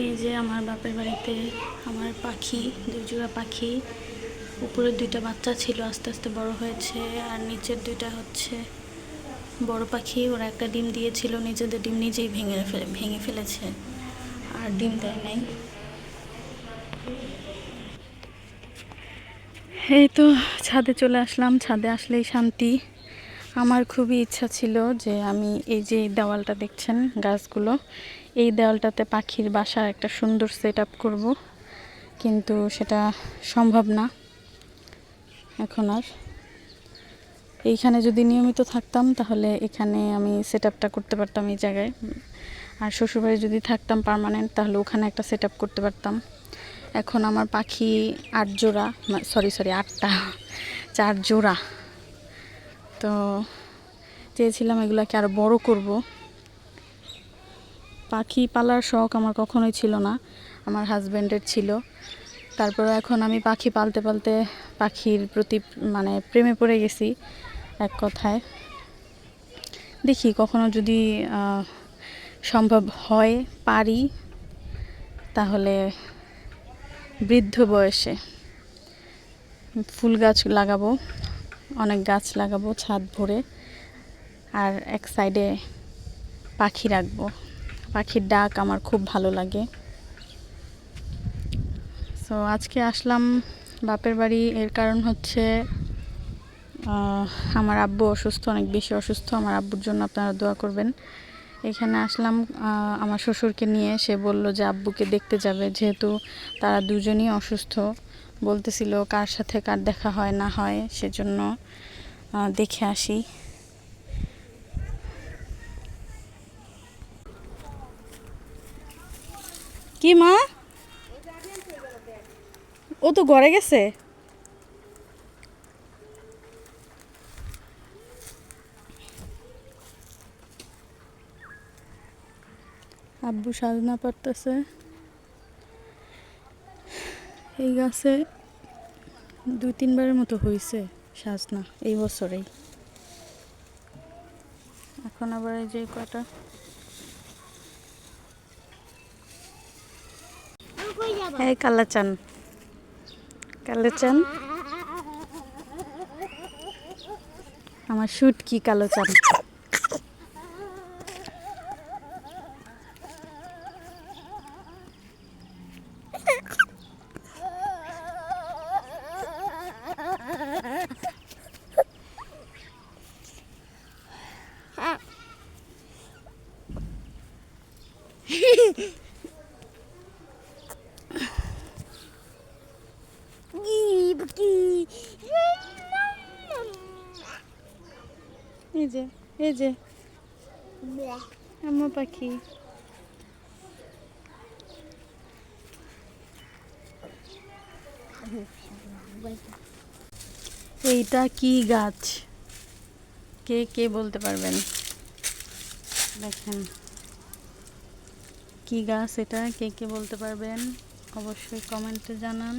এই যে আমার বাপের বাড়িতে আমার পাখি, দুজোড়া পাখি। উপরের দুইটা বাচ্চা ছিল, আস্তে আস্তে বড় হয়েছে, আর নিচের দুইটা হচ্ছে বড় পাখি। ওরা একটা ডিম দিয়েছিল, নিজেদের ডিম নিজেই ভেঙে ফেলে ভেঙে ফেলেছে, আর ডিম দেয় নাই। এই তো ছাদে চলে আসলাম, ছাদে আসলেই শান্তি। আমার খুবই ইচ্ছা ছিল যে আমি এই যে দেওয়ালটা দেখছেন, গাছগুলো, এই দেওয়ালটাতে পাখির বাসার একটা সুন্দর সেট আপ করব। কিন্তু সেটা সম্ভব না। এখন আর এইখানে যদি নিয়মিত থাকতাম, তাহলে এখানে আমি সেট আপটা করতে পারতাম এই জায়গায়। আর শ্বশুরবাড়ি যদি থাকতাম পার্মানেন্ট তাহলে ওখানে একটা সেট আপ করতে পারতাম। এখন আমার পাখি আট জোড়া সরি সরি আটটা চার জোড়া তো চেয়েছিলাম এগুলোকে আরও বড় করব। পাখি পালার শখ আমার কখনোই ছিল না, আমার হাজব্যান্ডের ছিল। তারপরে এখন আমি পাখি পালতে পালতে পাখির প্রতি মানে প্রেমে পড়ে গেছি এক কথায়। দেখি কখনো যদি সম্ভব হয়, পারি, তাহলে বৃদ্ধ বয়সে ফুল গাছ লাগাবো। অনেক গাছ লাগাবো, ছাদ ভরে। আর এক সাইডে পাখি রাখব। পাখির ডাক আমার খুব ভালো লাগে। সো আজকে আসলাম বাপের বাড়ি, এর কারণ হচ্ছে আমার আব্বু অসুস্থ, অনেক বেশি অসুস্থ। আমার আব্বুর জন্য আপনারা দোয়া করবেন। এখানে আসলাম আমার শ্বশুরকে নিয়ে। সে বলল যে, আব্বুকে দেখতে যাবে, যেহেতু তারা দুজনই অসুস্থ। বলতেছিল কার সাথে কার দেখা হয়, না হয়, সেজন্য দেখে আসি। কি মা? ও তো ঘরে গেছে? আব্বু সাজনা পারতেছে। এই গাছে দুই তিনবারের মতো হয়েছে সাজনা এই বছরেই। এখন আবার এই যে কটা এই কালাচান কালোচান আমার শুট কি কালোচান এই যে এই যে। পাখি। এইটা কি গাছ? কে কে বলতে পারবেন? দেখেন। কি গাছ এটা কে কে বলতে পারবেন? অবশ্যই কমেন্টে জানান।